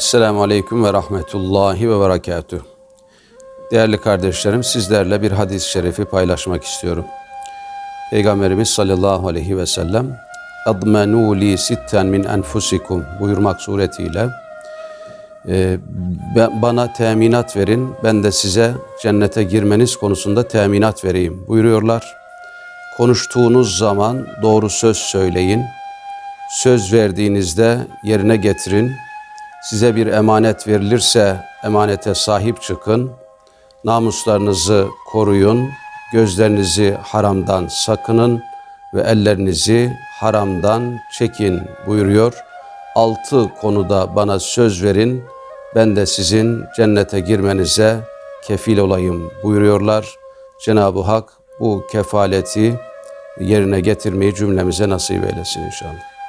Esselamu Aleyküm ve Rahmetullahi ve Berekatüh. Değerli kardeşlerim, sizlerle bir hadis-i şerifi paylaşmak istiyorum. Peygamberimiz sallallahu aleyhi ve sellem "Admenû li sitten min enfusikum" buyurmak suretiyle e, bana teminat verin, ben de size cennete girmeniz konusunda teminat vereyim buyuruyorlar. Konuştuğunuz zaman doğru söz söyleyin. Söz verdiğinizde yerine getirin. Size bir emanet verilirse emanete sahip çıkın. Namuslarınızı koruyun. Gözlerinizi haramdan sakının ve ellerinizi haramdan çekin buyuruyor. Altı konuda bana söz verin. Ben de sizin cennete girmenize kefil olayım buyuruyorlar. Cenab-ı Hak bu kefaleti yerine getirmeyi cümlemize nasip eylesin inşallah.